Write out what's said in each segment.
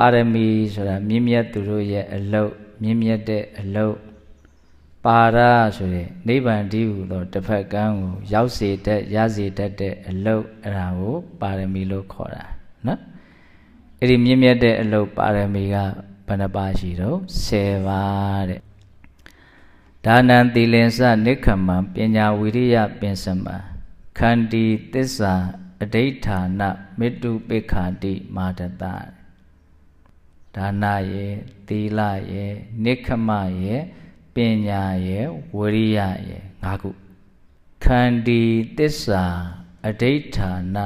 ပါရမီဆိုတာမြင့်မြတ်သူတို့ရဲ့အလုတ်မြင့်မြတ်တဲ့အလုတ်ပါရဆိုရင်နိဗ္ဗာန်တည်းဟူသောတစ်ဖက်ကန်းကိုရောက်စေတတ်ရစေတတ်တဲ့အလုတ်အဲ့ဒါကိုပါရမီလို့ခေါ်တာနော်အဲ့ဒီမြင့်မြတ်တဲ့အလုတ်ပါရမီကဘယ်နှပါရှိတော့10ပါတဲ့ဒါနံသီလင်္စနိခမံပညာဝိရိယပင်စမံခန္တီသစ္စာအဋိဋ္ဌာနမေတ္တုပိခာတိမာတတ ဒါနရဲ့သီလရဲ့နိခမရဲ့ပညာရဲ့ဝိရိယရဲ့ငါးခုခန္တီသစ္စာအဋိဋ္ဌာန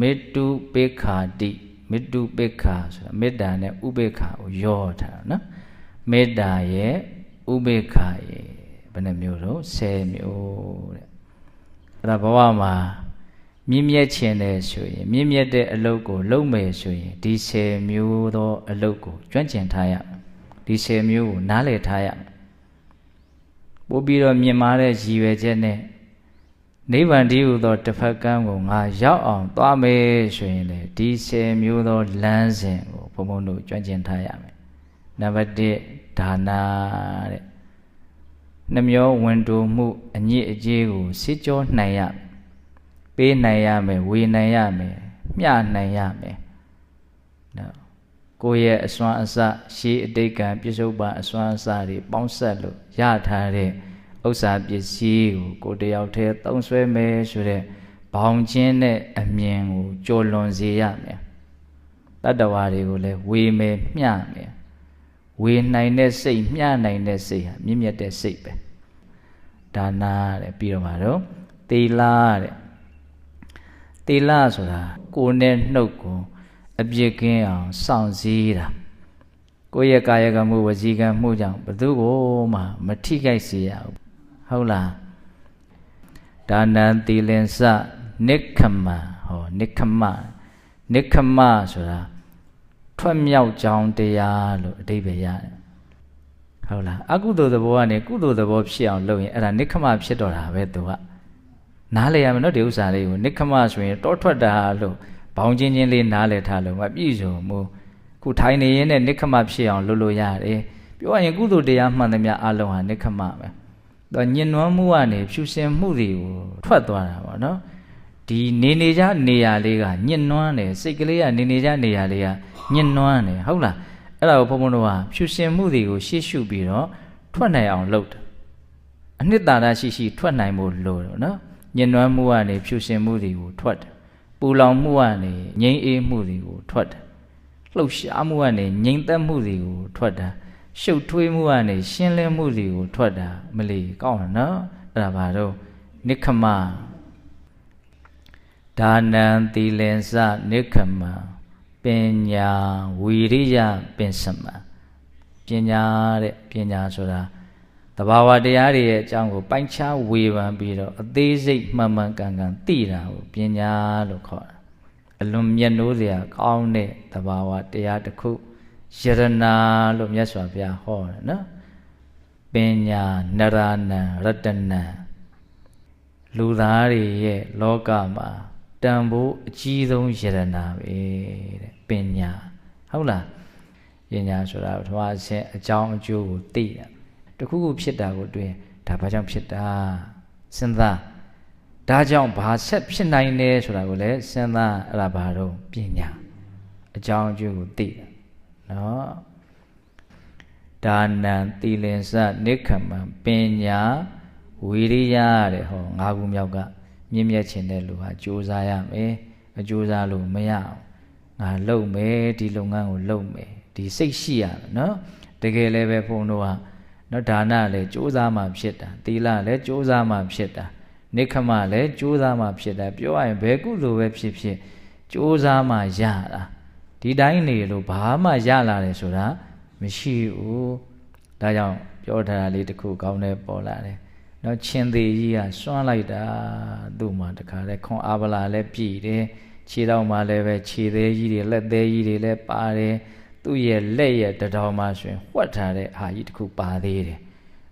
မေတ္တုပိခာတိမေတ္တုပိခာဆိုတာမေတ္တာနဲ့ဥပိခာကိုရောထားတာနော်မေတ္တာရဲ့ဥပိခာရဲ့ဘယ်နှမျိုးတော့10မျိုးတဲ့အဲ့ဒါဘဝမှာ မြင့်မြတ်ခြင်းတဲ့ဆိုရင်မြင့်မြတ်တဲ့အလုပ်ကိုလုပ်မယ်ဆိုရင်ဒီ10မျိုးသောအလုပ်ကိုကျွမ်းကျင်ထားရဒီ10မျိုးကိုနားလည်ထားရပို့ပြီးတော့မြင်မာတဲ့ရည်ရွယ်ချက်နဲ့နိဗ္ဗာန်တည်းဟူသောတစ်ဖက်ကန်းကိုငါရောက်အောင်သွားမယ်ဆိုရင်လေဒီ10မျိုးသောလမ်းစဉ်ကိုဘုံဘုံတို့ကျွမ်းကျင်ထားရမယ်နံပါတ်1ဒါနာတဲ့နှမျောဝင်တိုမှုအညစ်အကြေးကိုစစ်ကြောနိုင်ရ ပေးနိုင်ရမယ်ဝေနိုင်ရမယ်မျှနိုင်ရမယ်နော်ကိုယ့်ရဲ့အစွမ်းအစရှေးအတိတ်ကံပြစ္ဆုတ်ပန်အစွမ်းအစတွေပေါင်းဆက်လို့ရထားတဲ့ဥစ္စာပစ္စည်းကိုကိုတယောက်တည်းသုံးဆွဲမယ်ဆိုတဲ့ဘောင်ချင်းတဲ့အမြင်ကိုကြော်လွန်စေရမယ်တတ္တဝါတွေကိုလည်းဝေမယ်မျှမယ်ဝေနိုင်တဲ့စိတ်မျှနိုင်တဲ့စိတ်ဟာမြင့်မြတ်တဲ့စိတ်ပဲဒါနာတဲ့ပြီးတော့မှာတော့သီလတဲ့ သီလဆိုတာကိုယ်နဲ့နှုတ်ကိုအပြစ်ကင်းအောင်စောင့်စည်းတာကိုယ့်ရဲ့ကာယကမှုဝစီကံမှုကြောင့်ဘသူကိုမှမထိခိုက်စေရဘူးဟုတ်လားဒါနံသီလင်္စနိခမဟောနိခမနိခမဆိုတာထွက်မြောက်ကြောင်းတရားလို့အဓိပ္ပာယ်ရတယ်ဟုတ်လားအကုသိုလ်သဘောကနေကုသိုလ်သဘောဖြစ်အောင်လုပ်ရင်အဲ့ဒါနိခမဖြစ်တော့တာပဲသူက နားလေရမယ်နော်ဒီဥစ္စာလေးကိုနိခမဆိုရင်တောထွက်တာလို့ဘောင်းချင်းချင်းလေးနားလေထားလို့မပြည့်စုံဘူးခုထိုင်နေရင်နဲ့နိခမဖြစ်အောင်လုပ်လို့ရတယ်ပြောရရင်ကုသိုလ်တရားမှန်သမျှအလုံးဟာနိခမပဲတော့ညင်နွမ်းမှုကနေဖြူစင်မှုတွေကိုထွက်သွားတာပေါ့နော်ဒီနေနေကြနေရာလေးကညင်နွမ်းတယ်စိတ်ကလေးကနေနေကြနေရာလေးကညင်နွမ်းတယ်ဟုတ်လားအဲ့ဒါကိုဘုန်းဘုန်းတို့ကဖြူစင်မှုတွေကိုရှေ့ရှုပြီးတော့ထွက်နိုင်အောင်လုပ်တယ်အနှစ်သာရရှိရှိထွက်နိုင်ဖို့လိုတယ်နော် ညင်နွမ်းမှုကနေဖြူစင်မှုတွေကိုထွက်တယ်ပူလောင်မှုကနေငြိမ်းအေးမှုတွေကိုထွက်တယ်လှုပ်ရှားမှုကနေငြိမ်သက်မှုတွေကိုထွက်တာရှုပ်ထွေးမှုကနေရှင်းလင်းမှုတွေကိုထွက်တာမလီကောင်းတယ်နော်အဲ့ဒါဘာတော့နိခမဒါနံသီလင်္စနိခမပညာဝီရိယပင်စမပညာတဲ့ပညာဆိုတာ တဘာဝတရားတွေရဲ့အကြောင်းကိုပိုင်းခြားဝေဖန်ပြီးတော့အသေးစိတ်မှန်မှန်ကန်ကန်သိတာကိုပညာလို့ခေါ်တာအလွန်မြတ်နိုးစရာကောင်းတဲ့တဘာဝတရားတစ်ခုယရနာလို့မြတ်စွာဘုရားဟောတယ်နော်ပညာနရဏံရတနံလူသားတွေရဲ့လောကမှာတန်ဖိုးအကြီးဆုံးယရနာပဲတဲ့ပညာဟုတ်လားပညာဆိုတာပထမအဆင့်အကြောင်းအကျိုးကိုသိတာ တခုခုဖြစ်တာကိုတွေ့ရင်ဒါဘာကြောင့်ဖြစ်တာစဉ်းစားဒါကြောင့်ဘာဆက်ဖြစ်နိုင်လဲဆိုတာကိုလည်းစဉ်းစားအဲ့ဒါဘာတော့ပညာအကြောင်းအကျိုးကိုသိတာနော်ဒါနံသီလင်္စနိခမံပညာဝီရိယတဲ့ဟော၅ခုမြောက်ကမြင့်မြတ်ခြင်းတဲ့လူဟာကြိုးစားရမယ်မကြိုးစားလို့မရအောင်ငါလုပ်မယ်ဒီလုပ်ငန်းကိုလုပ်မယ်ဒီစိတ်ရှိရမယ်နော်တကယ်လည်းပဲဘုန်းတို့က နော်ဒါနလည်းကြိုးစားမှဖြစ်တာသီလလည်းကြိုးစားမှဖြစ်တာနိခမလည်းကြိုးစားမှဖြစ်တာပြောရရင်ဘယ်ကုသိုလ်ပဲဖြစ်ဖြစ်ကြိုးစားမှရတာဒီတိုင်းနေလို့ဘာမှရလာတယ်ဆိုတာမရှိဘူးဒါကြောင့်ပြောထားတာလေးတစ်ခုကောင်းတယ်ပေါ်လာတယ်နော်ချင်းသေးကြီးကစွန့်လိုက်တာသူ့မှာတခါလဲခွန်အာဗလာလည်းပြည်တယ်ခြေတော်မှာလည်းပဲခြေသေးကြီးတွေလက်သေးကြီးတွေလည်းပါတယ် သူ့ရဲ့လက်ရဲ့တတော်မှာဆိုရင်ဝှက်ထားတဲ့အာကြီးတစ်ခုပါသေးတယ်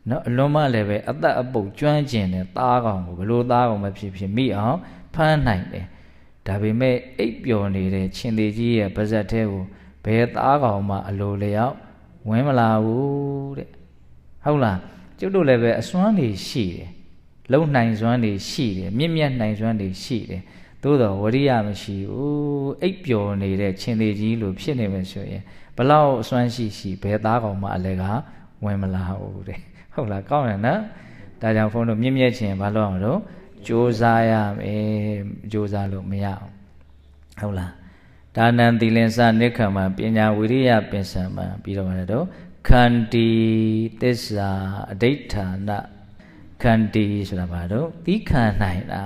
နော်အလွန်မှလည်းပဲအသက်အပုတ်ကျွမ်းကျင်တဲ့သားကောင်ကိုဘလို့သားကောင်မဖြစ်ဖြစ်မိအောင်ဖမ်းနိုင်တယ်ဒါပေမဲ့အိပ်ပျော်နေတဲ့ချင်းသေးကြီးရဲ့ပါဇက်ထဲကိုဘယ်သားကောင်မှအလိုလျောက်ဝင်မလာဘူးတဲ့ဟုတ်လားကျုပ်တို့လည်းပဲအစွမ်းတွေရှိတယ်လုံနိုင်စွမ်းတွေရှိတယ်မြင့်မြတ်နိုင်စွမ်းတွေရှိတယ် သို့တော့ဝရိယမရှိဘူးအိပ်ပျော်နေတဲ့ချင်းသေးကြီးလို့ဖြစ်နေမယ်ဆိုရင်ဘလောက်အစွမ်းရှိရှိဘယ်သားကောင်မှအလဲကဝင်မလာဘူးတဲ့ဟုတ်လားကောင်းတယ်နော်ဒါကြောင့်ဘုန်းတို့မြင့်မြတ်ခြင်းဘာလို့အောင်လို့ကြိုးစားရမယ်ကြိုးစားလို့မရအောင်ဟုတ်လားဒါနံသီလင်္စနိခမ္မပညာဝိရိယပင်စံမပြီးတော့မှတော့ခန္တီသစ္စာအဋိဋ္ဌာနခန္တီဆိုတာဘာတော့သီးခံနိုင်တာ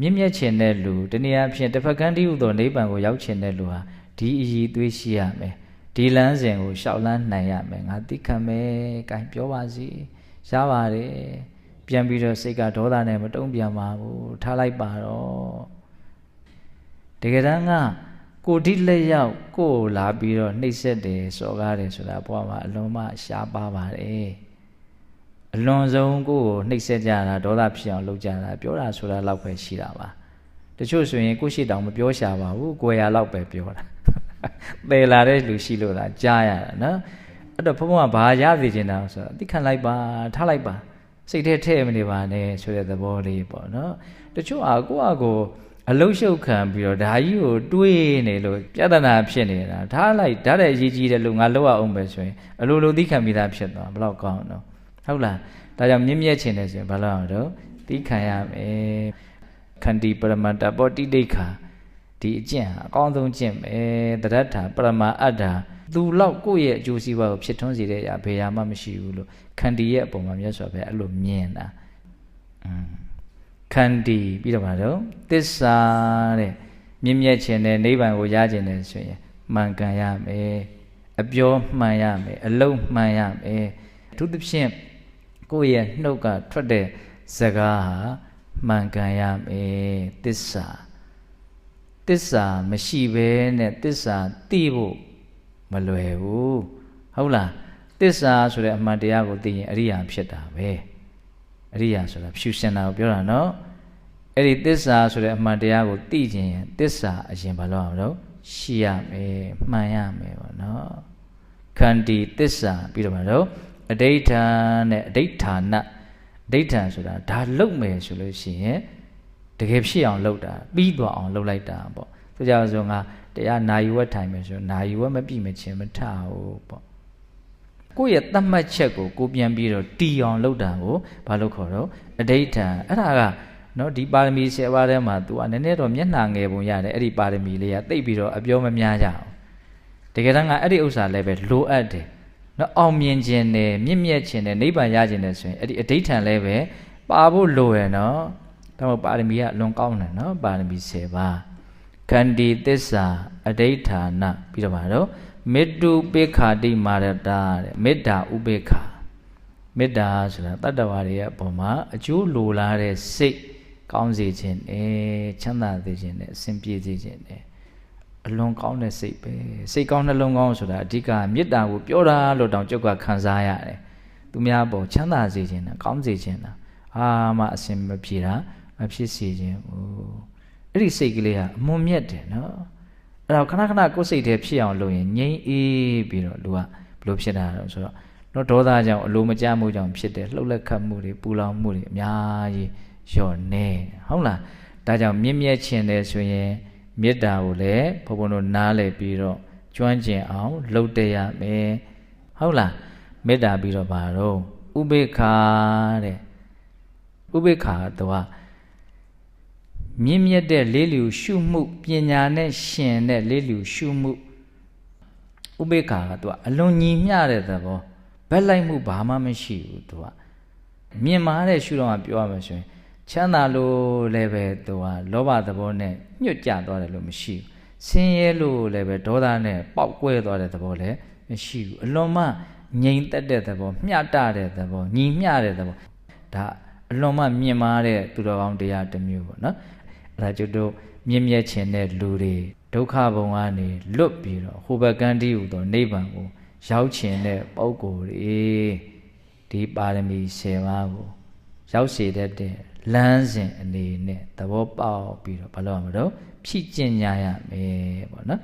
မြင့်မြတ်ခြင်းတဲ့လူတနည်းအားဖြင့်တစ်ဖက်ကန်းတည်းဟူသောနိဗ္ဗာန်ကိုရောက်ခြင်းတဲ့လူဟာဒီအည်သွေးရှိရမယ်ဒီလမ်းစဉ်ကိုရှောက်လန်းနိုင်ရမယ်ငါသိခံမယ်။ကင်ပြောပါစီ။ရပါတယ်။ပြန်ပြီးတော့စိတ်ကဒေါသနဲ့မတုံ့ပြန်ပါဘူး။ထားလိုက်ပါတော့။တကယ်တမ်းကကိုတိလက်ရောက်ကိုကိုလာပြီးတော့နှိပ်စက်တယ်စော်ကားတယ်ဆိုတာဘဝမှာအလွန်မှရှားပါပါတယ်။ အလွန်ဆုံးကိုကိုနှိပ်စက်ကြတာဒေါသဖြစ်အောင်လုပ်ကြတာပြောတာဆိုတာလောက်ပဲရှိတာပါ။တချို့ဆိုရင်ကိုရှိတောင်မပြောရှာပါဘူး။ကိုယ်ရလောက်ပဲပြောတာ။ပယ်လာတဲ့လူရှိလို့လားကြားရတာနော်အဲ့တော့ဘုန်းဘုန်းကဘာရသိချင်တာဆိုတော့အသိခံလိုက်ပါထားလိုက်ပါစိတ်ထဲထည့်မနေပါနဲ့ဆိုတဲ့သဘောလေးပေါ့နော်တချို့အာကိုယ့်အကိုအလုံးရှုပ်ခံပြီးတော့ဒါကြီးကိုတွေးနေလို့ပြဿနာဖြစ်နေတာထားလိုက်ဓာတ်တဲ့အရေးကြီးတဲ့လူငါလောက်အောင်ပဲဆိုရင်အလိုလိုသိခံပြီးသားဖြစ်သွားဘလောက်ကောင်းတော့ ဟုတ်လားဒါကြောင့်မြင့်မြတ်ခြင်းတယ်ဆိုရင်ဘာလို့အောင်တော့သိခံရမယ်ခန္တီပရမတ္တပောတိဒိဋ္ဌာဒီအကျင့်ဟာအကောင်းဆုံးကျင့်ပဲတရထပရမအတ္တာသူလောက်ကိုယ့်ရဲ့အကျိုးစီးပွားကိုဖြစ်ထွန်းစေတဲ့အရာဘယ်ရာမှမရှိဘူးလို့ခန္တီရဲ့အပေါ်မှာမြတ်စွာဘုရားအဲ့လိုမြင်တာခန္တီပြီးတော့မှာတော့သစ္စာတဲ့မြင့်မြတ်ခြင်းနဲ့နိဗ္ဗာန်ကိုရခြင်းနဲ့ဆိုရင်မှန်ကန်ရမယ်အပြောမှန်ရမယ်အလုံးမှန်ရမယ်အထူးသဖြင့် ကိုယ့်ရဲ့နှုတ်ကထွက်တဲ့စကားဟာမှန်ကန်ရမယ်သစ္စာတစ္ဆာမရှိဘဲနဲ့တစ္ဆာသိဖို့မလွယ်ဘူးဟုတ်လားတစ္ဆာဆိုတဲ့အမှန်တရားကိုသိရင်အရိယာဖြစ်တာပဲအရိယာဆိုတာဖြူရှင်တာကိုပြောတာနော်အဲ့ဒီတစ္ဆာဆိုတဲ့အမှန်တရားကိုသိခြင်းရင်တစ္ဆာအရင်ဘာလို့အောင်လို့ရှိရမယ်မှန်ရမယ်ပေါ့နော်ခန္တီတစ္ဆာပြီးတော့မှတော့ အဋိဋ္ဌာနဲ့အဋိဋ္ဌာနအဋိဋ္ဌာဆိုတာဒါလုံမယ်ဆိုလို့ရှိရင်တကယ်ဖြစ်အောင်လုပ်တာပြီးသွားအောင်လုပ်လိုက်တာပေါ့ဆိုကြဆိုငါတရားနာယူဝက်ထိုင်မယ်ဆိုနာယူဝက်မပြည့်မချင်းမထဘူးပေါ့ကိုယ့်ရဲ့သတ်မှတ်ချက်ကိုကိုပြန်ပြီးတော့တီအောင်လုပ်တာကိုဘာလို့ခေါ်တော့အဋိဋ္ဌံအဲ့ဒါကနော်ဒီပါရမီ10ပါးထဲမှာ तू ကနည်းနည်းတော့မျက်နှာငယ်ပုံရတယ်အဲ့ဒီပါရမီလေးကတိတ်ပြီးတော့အပြောမများကြအောင်တကယ်တမ်းကအဲ့ဒီဥစ္စာလည်းပဲလိုအပ်တယ် နော်အောင်မြင်ခြင်းနဲ့မြင့်မြတ်ခြင်းနဲ့နိဗ္ဗာန်ရခြင်းနဲ့ဆိုရင်အဲ့ဒီအဋိဋ္ဌံလည်းပဲပါဖို့လိုရယ်နော်ဒါမှပါရမီကအလွန်ကောင်းတယ်နော်ပါရမီ10ပါးခန္တီသစ္စာအဋိဋ္ဌာနပြီးတော့ပါတော့မေတ္တုပေခာတိမာရတာတဲ့မေတ္တာဥပေခာမေတ္တာဆိုတာတတ္တဝါတွေရဲ့အပေါ်မှာအကျိုးလိုလားတဲ့စိတ်ကောင်းစေခြင်းနဲ့ချမ်းသာစေခြင်းနဲ့အစဉ်ပြေစေခြင်းနဲ့ အလွန်ကောင်းတဲ့စိတ်ပဲစိတ်ကောင်းနှလုံးကောင်းဆိုတာအဓိကမေတ္တာကိုပြောတာလို့တောင်ကြုတ်ကခံစားရတယ်သူများပေါ်ချမ်းသာစေခြင်းနဲ့ကောင်းစေခြင်းနဲ့အာမအစဉ်မပြေတာမဖြစ်စေခြင်းဘူးအဲ့ဒီစိတ်ကလေးဟာအမွန်မြတ်တယ်နော်အဲ့တော့ခဏခဏကိုယ်စိတ်ထဲဖြစ်အောင်လုပ်ရင်ငြိမ်းအေးပြီးတော့လူကဘလို့ဖြစ်တာတော့ဆိုတော့တော့ဒေါသကြောင့်အလိုမကျမှုကြောင့်ဖြစ်တယ်လှုပ်လက်ခတ်မှုတွေပူလောင်မှုတွေအများကြီးလျော့နေဟုတ်လားဒါကြောင့်မြင့်မြတ်ခြင်းတယ်ဆိုရင် မေတ္တာကိုလည်းဘုံဘုံတို့နားလည်ပြီးတော့ကျွမ်းကျင်အောင်လှုပ်တရမယ်ဟုတ်လားမေတ္တာပြီးတော့ဘာတော့ဥပေက္ခတဲ့ဥပေက္ခတော့မြင့်မြတ်တဲ့လေးလျူရှုမှုပညာနဲ့ရှင်တဲ့လေးလျူရှုမှုဥပေက္ခကသူကအလွန်ညီမျှတဲ့သဘောဘက်လိုက်မှုဘာမှမရှိဘူးသူကမြင်မာတဲ့ရှုတော့ကပြောရမှာဆိုရင် ချမ်းသာလို့လည်းပဲသူကလောဘသဘောနဲ့ညှွတ်ကြသွားတယ်လို့မရှိဘူးဆင်းရဲလို့လည်းပဲဒေါသနဲ့ပေါက်ကွဲသွားတဲ့သဘောလည်းမရှိဘူးအလွန်မှငြိမ်သက်တဲ့သဘောမျှတတဲ့သဘောညီမျှတဲ့သဘောဒါအလွန်မှမြင်မာတဲ့သူတော်ကောင်းတရားတစ်မျိုးပေါ့နော်အဲ့ဒါကျွတ်တို့မြင့်မြတ်ခြင်းတဲ့လူတွေဒုက္ခဘုံကနေလွတ်ပြီးတော့ဟိုဘက်ကန်းတီးဟူသောနိဗ္ဗာန်ကိုရောက်ခြင်းတဲ့ပုဂ္ဂိုလ်တွေဒီပါရမီ10ပါးကိုရောက်စေတတ်တဲ့ လမ်းစဉ်အနေနဲ့သဘောပေါက်ပြီးတော့ဘာလို့ရမလို့ဖြည့်ကျင့်ကြရမယ်ပေါ့နော်